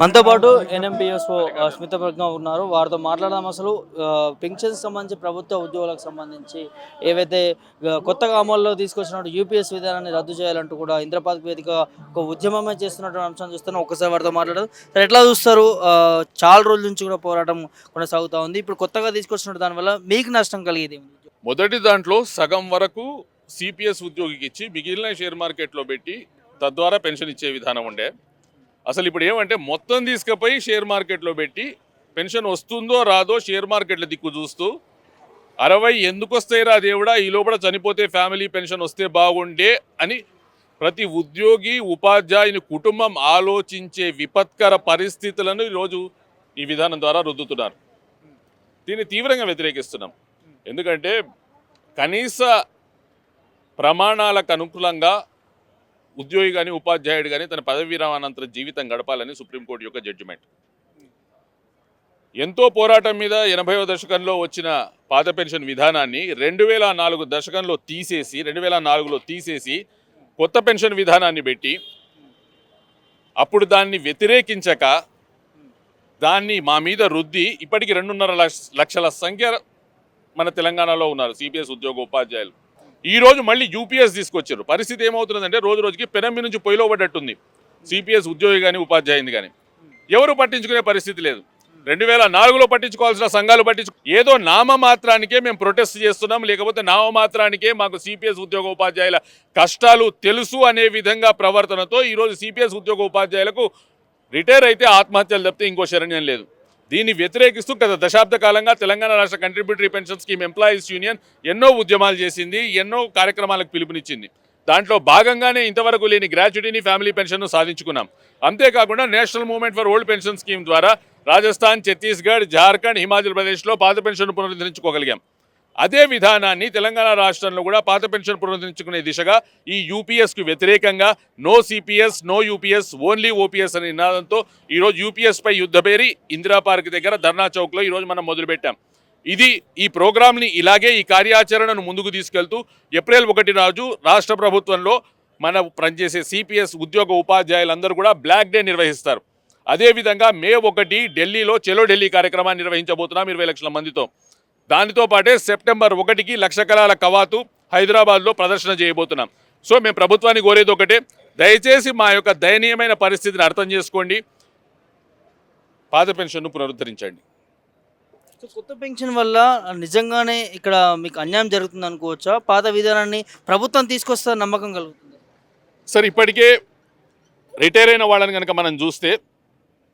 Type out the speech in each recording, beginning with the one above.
మనతో పాటు ఎన్ఎంపిఎస్ఓ స్మిత ఉన్నారు. వారితో మాట్లాడదాం అసలు. పెన్షన్ సంబంధించి ప్రభుత్వ ఉద్యోగులకు సంబంధించి ఏవైతే కొత్తగా అమల్లో తీసుకొచ్చినట్టు యూపీఎస్ విధానాన్ని రద్దు చేయాలంటూ కూడా ఇంద్రపాద్ వేదిక ఒక ఉద్యమమే చేస్తున్నటువంటి అంశం చూస్తున్నాం. ఒక్కసారి వారితో మాట్లాడదాం. సార్ ఎట్లా చూస్తారు? చాలా రోజుల నుంచి కూడా పోరాటం కొనసాగుతూ ఉంది. ఇప్పుడు కొత్తగా తీసుకొచ్చినట్టు దానివల్ల మీకు నష్టం కలిగేది మొదటి దాంట్లో సగం వరకు సిపిఎస్ ఉద్యోగికి ఇచ్చి మిగిలిన షేర్ మార్కెట్లో పెట్టి తద్వారా పెన్షన్ ఇచ్చే విధానం ఉండే. అసలు ఇప్పుడు ఏమంటే మొత్తం తీసుకుపోయి షేర్ మార్కెట్లో పెట్టి పెన్షన్ వస్తుందో రాదో షేర్ మార్కెట్ల దిక్కు చూస్తూ అరవై ఎందుకు వస్తాయిరా దేవుడా ఈ లోపల చనిపోతే ఫ్యామిలీ పెన్షన్ వస్తే బాగుండే అని ప్రతి ఉద్యోగి ఉపాధ్యాయుని కుటుంబం ఆలోచించే విపత్కర పరిస్థితులను ఈరోజు ఈ విధానం ద్వారా రుద్దుతున్నారు. దీన్ని తీవ్రంగా వ్యతిరేకిస్తున్నాం. ఎందుకంటే కనీస ప్రమాణాలకు అనుకూలంగా ఉద్యోగి కానీ ఉపాధ్యాయుడు కానీ తన పదవి విరామానంతర జీవితం గడపాలని సుప్రీంకోర్టు యొక్క జడ్జిమెంట్ ఎంతో పోరాటం మీద ఎనభైవ దశకంలో వచ్చిన పాత పెన్షన్ విధానాన్ని రెండు వేల నాలుగు దశకంలో తీసేసి రెండు వేల నాలుగులో తీసేసి కొత్త పెన్షన్ విధానాన్ని పెట్టి అప్పుడు దాన్ని వ్యతిరేకించక దాన్ని మా మీద రుద్ది ఇప్పటికి రెండున్నర లక్ష- లక్షల సంఖ్య మన తెలంగాణలో ఉన్నారు సిపిఎస్ ఉద్యోగ ఉపాధ్యాయులు. ఈరోజు మళ్ళీ యూపీఎస్ తీసుకొచ్చారు. పరిస్థితి ఏమవుతుందంటే రోజు రోజుకి పెనమ్మి నుంచి పొయ్యిలో పడ్డట్టుంది. సిపిఎస్ ఉద్యోగి కానీ ఉపాధ్యాయుని కానీ ఎవరు పట్టించుకునే పరిస్థితి లేదు. రెండు వేల నాలుగులో పట్టించుకోవాల్సిన సంఘాలు పట్టించు ఏదో నామమాత్రానికే మేము ప్రొటెస్ట్ చేస్తున్నాం లేకపోతే నామమాత్రానికే మాకు సిపిఎస్ ఉద్యోగ ఉపాధ్యాయుల కష్టాలు తెలుసు అనే విధంగా ప్రవర్తనతో ఈరోజు సిపిఎస్ ఉద్యోగ ఉపాధ్యాయులకు రిటైర్ అయితే ఆత్మహత్యలు తప్పితే ఇంకో శరణ్యం లేదు. దీన్ని వ్యతిరేకిస్తూ గత దశాబ్ద కాలంగా తెలంగాణ రాష్ట్ర contributory pension scheme employees union ఎన్నో ఉద్యమాలు చేసింది ఎన్నో కార్యక్రమాలకు పిలుపునిచ్చింది. దాంట్లో భాగంగానే ఇంతవరకు లేని గ్రాట్యుటీని ఫ్యామిలీ పెన్షన్ను సాధించుకున్నాం. అంతేకాకుండా national movement for old pension scheme ద్వారా రాజస్థాన్ ఛత్తీస్గఢ్ జార్ఖండ్ హిమాచల్ ప్రదేశ్లో పాత పెన్షన్ను పునరుద్ధరించుకోగలిగాం. అదే విధానాన్ని తెలంగాణ రాష్ట్రంలో కూడా పాత పెన్షన్ పునరుద్ధరించుకునే దిశగా ఈ యూపీఎస్కు వ్యతిరేకంగా no CPS no UPS only OPS అనే నినాదంతో ఈరోజు యూపీఎస్పై యుద్ధపేరి ఇందిరా పార్క్ దగ్గర ధర్నా చౌక్లో ఈరోజు మనం మొదలుపెట్టాం. ఇది ఈ ప్రోగ్రామ్ని ఇలాగే ఈ కార్యాచరణను ముందుకు తీసుకెళ్తూ ఏప్రిల్ ఒకటి రాజు రాష్ట్ర ప్రభుత్వంలో మన పనిచేసే సిపిఎస్ ఉద్యోగ ఉపాధ్యాయులందరూ కూడా బ్లాక్ డే నిర్వహిస్తారు. అదేవిధంగా మే ఒకటి ఢిల్లీలో చెలో ఢిల్లీ కార్యక్రమాన్ని నిర్వహించబోతున్నాం ఇరవై లక్షల మందితో. దానితో పాటే సెప్టెంబర్ ఒకటికి లక్ష కళాల కవాతు హైదరాబాద్లో ప్రదర్శన చేయబోతున్నాం. సో మేము ప్రభుత్వాన్ని కోరేది ఒకటే దయచేసి మా యొక్క దయనీయమైన పరిస్థితిని అర్థం చేసుకోండి. పాత పెన్షన్ను పునరుద్ధరించండి. సో కొత్త పెన్షన్ వల్ల నిజంగానే ఇక్కడ మీకు అన్యాయం జరుగుతుంది అనుకోవచ్చా? పాత విధానాన్ని ప్రభుత్వం తీసుకొస్తా నమ్మకం కలుగుతుంది? సరే ఇప్పటికే రిటైర్ అయిన వాళ్ళని కనుక మనం చూస్తే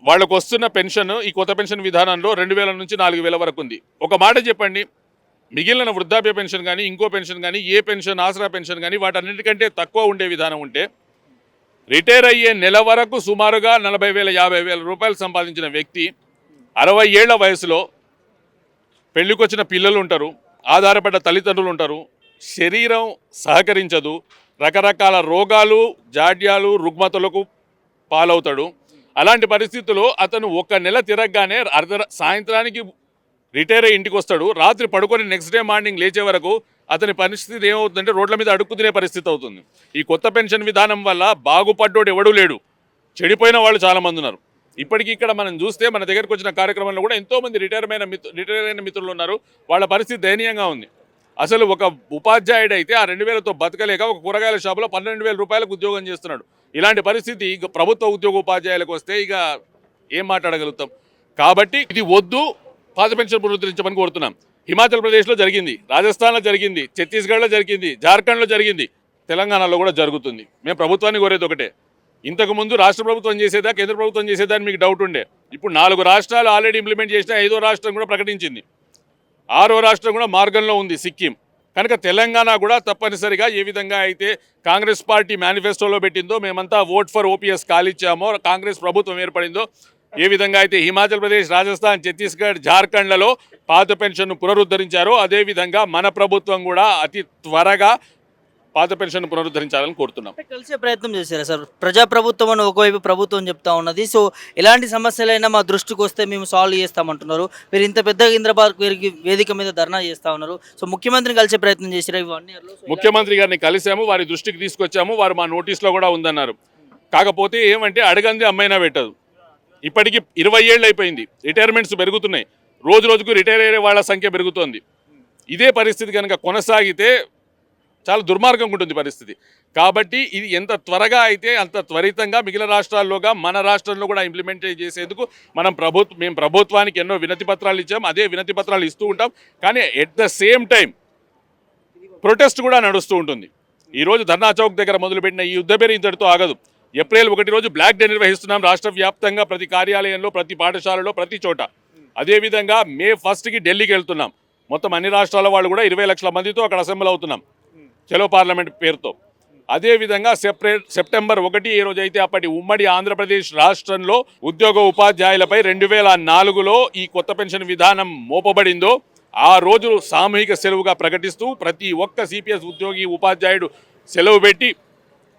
వాళ్ళకు వస్తున్న పెన్షన్ ఈ కొత్త పెన్షన్ విధానంలో రెండు వేల నుంచి నాలుగు వేల వరకు ఉంది. ఒక మాట చెప్పండి. మిగిలిన వృద్ధాప్య పెన్షన్ కానీ ఇంకో పెన్షన్ కానీ ఏ పెన్షన్ ఆసరా పెన్షన్ కానీ వాటన్నిటికంటే తక్కువ ఉండే విధానం ఉంటే రిటైర్ అయ్యే నెల వరకు సుమారుగా నలభై వేల యాభై వేల రూపాయలు సంపాదించిన వ్యక్తి అరవై ఏళ్ళ వయసులో పెళ్ళికొచ్చిన పిల్లలు ఉంటారు ఆధారపడ్డ తల్లిదండ్రులు ఉంటారు శరీరం సహకరించదు రకరకాల రోగాలు జాడ్యాలు రుగ్మతలకు పాలవుతాడు. అలాంటి పరిస్థితుల్లో అతను ఒక నెల తిరగగానే అర్ధ సాయంత్రానికి రిటైర్ అయ్యి ఇంటికి వస్తాడు. రాత్రి పడుకొని నెక్స్ట్ డే మార్నింగ్ లేచే వరకు అతని పరిస్థితి ఏమవుతుందంటే రోడ్ల మీద అడుక్కు తినే పరిస్థితి అవుతుంది. ఈ కొత్త పెన్షన్ విధానం వల్ల బాగుపడ్డోడు ఎవడూ లేడు. చెడిపోయిన వాళ్ళు చాలామంది ఉన్నారు. ఇప్పటికీ ఇక్కడ మనం చూస్తే మన దగ్గరకు వచ్చిన కార్యక్రమంలో కూడా ఎంతోమంది రిటైర్ అయిన మిత్రు రిటైర్ అయిన మిత్రులు ఉన్నారు. వాళ్ళ పరిస్థితి దయనీయంగా ఉంది. అసలు ఒక ఉపాధ్యాయుడు అయితే ఆ రెండు వేలతో బతకలేక ఒక కూరగాయల షాపులో పన్నెండు వేల రూపాయలకు ఉద్యోగం చేస్తున్నాడు. ఇలాంటి పరిస్థితి ఇక ప్రభుత్వ ఉద్యోగ ఉపాధ్యాయులకు వస్తే ఇక ఏం మాట్లాడగలుగుతాం? కాబట్టి ఇది వద్దు పాత పెన్షన్ పునరుద్ధరించమని కోరుతున్నాం. హిమాచల్ ప్రదేశ్లో జరిగింది రాజస్థాన్లో జరిగింది ఛత్తీస్గఢ్లో జరిగింది జార్ఖండ్లో జరిగింది తెలంగాణలో కూడా జరుగుతుంది. మేము ప్రభుత్వాన్ని కోరేది ఒకటే. ఇంతకు ముందు రాష్ట్ర ప్రభుత్వం చేసేదా కేంద్ర ప్రభుత్వం చేసేదా అని మీకు డౌట్ ఉండే. ఇప్పుడు నాలుగు రాష్ట్రాలు ఆల్రెడీ ఇంప్లిమెంట్ చేసిన ఐదో రాష్ట్రం కూడా ప్రకటించింది. ఆరో రాష్ట్రం కూడా మార్గంలో ఉంది సిక్కిం. కనుక తెలంగాణ కూడా తప్పనిసరిగా ఏ విధంగా అయితే కాంగ్రెస్ పార్టీ మేనిఫెస్టోలో పెట్టిందో మేమంతా ఓట్ ఫర్ ఓపీఎస్ కాలిచ్చామో కాంగ్రెస్ ప్రభుత్వం ఏర్పడిందో ఏ విధంగా అయితే హిమాచల్ ప్రదేశ్ రాజస్థాన్ ఛత్తీస్గఢ్ జార్ఖండ్లలో పాత పెన్షన్ను పునరుద్ధరించారో అదేవిధంగా మన ప్రభుత్వం కూడా అతి త్వరగా పాత పెన్షన్ పునరుద్ధరించాలని కోరుతున్నాం. కలిసే ప్రయత్నం చేశారా సార్? ప్రజాప్రభుత్వం అని ఒకవైపు ప్రభుత్వం చెప్తా ఉన్నది. సో ఎలాంటి సమస్యలైనా మా దృష్టికి వస్తే మేము సాల్వ్ చేస్తామంటున్నారు. మీరు ఇంత పెద్ద ఇంద్రపార్క్ వేదిక వేదిక మీద ధర్నా చేస్తా ఉన్నారు. సో ముఖ్యమంత్రిని కలిసే ప్రయత్నం చేశారా ఇయర్లో ముఖ్యమంత్రి గారిని కలిసాము వారి దృష్టికి తీసుకొచ్చాము వారు మా నోటీస్లో కూడా ఉందన్నారు. కాకపోతే ఏమంటే అడగంది అమ్మైనా పెట్టదు. ఇప్పటికి ఇరవై ఏళ్ళు అయిపోయింది. రిటైర్మెంట్స్ పెరుగుతున్నాయి. రోజు రోజుకు రిటైర్ అయ్యే వాళ్ళ సంఖ్య పెరుగుతోంది. ఇదే పరిస్థితి కనుక కొనసాగితే చాలా దుర్మార్గంగా ఉంటుంది పరిస్థితి. కాబట్టి ఇది ఎంత త్వరగా అయితే అంత త్వరితంగా మిగిలిన రాష్ట్రాల్లోగా మన రాష్ట్రంలో కూడా ఇంప్లిమెంట్ చేసేందుకు మనం ప్రభుత్వం మేము ప్రభుత్వానికి ఎన్నో వినతి పత్రాలు ఇచ్చాం అదే వినతి పత్రాలు ఇస్తూ ఉంటాం. కానీ at the same time protest కూడా నడుస్తూ ఉంటుంది. ఈరోజు ధర్నా చౌక్ దగ్గర మొదలుపెట్టిన ఈ యుద్ధ పేరు ఇంతటితో ఆగదు. ఏప్రిల్ ఒకటి రోజు బ్లాక్ డే నిర్వహిస్తున్నాం రాష్ట్ర వ్యాప్తంగా ప్రతి కార్యాలయంలో ప్రతి పాఠశాలలో ప్రతి చోట. అదేవిధంగా మే ఫస్ట్కి ఢిల్లీకి వెళ్తున్నాం. మొత్తం అన్ని రాష్ట్రాల వాళ్ళు కూడా ఇరవై లక్షల మందితో అక్కడ అసెంబ్లీ అవుతున్నాం. చలో పార్లమెంట్ పేరుతో. అదేవిధంగా సెపరేట్ సెప్టెంబర్ ఒకటి ఏ రోజు అయితే అప్పటి ఉమ్మడి ఆంధ్రప్రదేశ్ రాష్ట్రంలో ఉద్యోగ ఉపాధ్యాయులపై రెండు వేల నాలుగులో ఈ కొత్త పెన్షన్ విధానం మోపబడిందో ఆ రోజు సామూహిక సెలవుగా ప్రకటిస్తూ ప్రతి ఒక్క సిపిఎస్ ఉద్యోగి ఉపాధ్యాయుడు సెలవు పెట్టి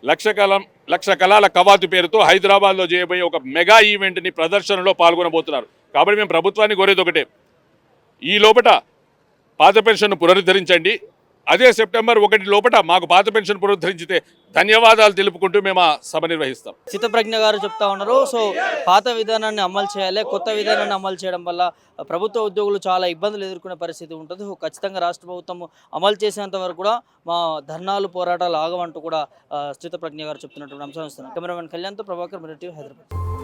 లక్ష కలం లక్ష కళాల కవాతు పేరుతో హైదరాబాద్లో చేయబోయే ఒక మెగా ఈవెంట్ని ప్రదర్శనలో పాల్గొనబోతున్నారు. కాబట్టి మేము ప్రభుత్వాన్ని కోరేది ఒకటే. ఈ లోపట పాత పెన్షన్ను పునరుద్ధరించండి. అదే సెప్టెంబర్ ఒకటి లోపట మాకు పాత పెన్షన్ పునరుద్ధరించితే ధన్యవాదాలు తెలుపుకుంటూ మేము ఆ సభ నిర్వహిస్తాం. చిత్తప్రజ్ఞ గారు చెప్తా ఉన్నారు. సో పాత విధానాన్ని అమలు చేయాలి కొత్త విధానాన్ని అమలు చేయడం వల్ల ప్రభుత్వ ఉద్యోగులు చాలా ఇబ్బందులు ఎదుర్కొనే పరిస్థితి ఉంటుంది. సో ఖచ్చితంగా రాష్ట్ర ప్రభుత్వం అమలు చేసేంత వరకు కూడా మా ధర్నాలు పోరాటాలు ఆగమంటూ కూడా చిత్తప్రజ్ఞ గారు చెప్తున్నటువంటి అంశం ఇస్తున్నారు కెమెరామెన్ కళ్యాణ్తో ప్రభాకర్ మిరటి హైదరాబాద్.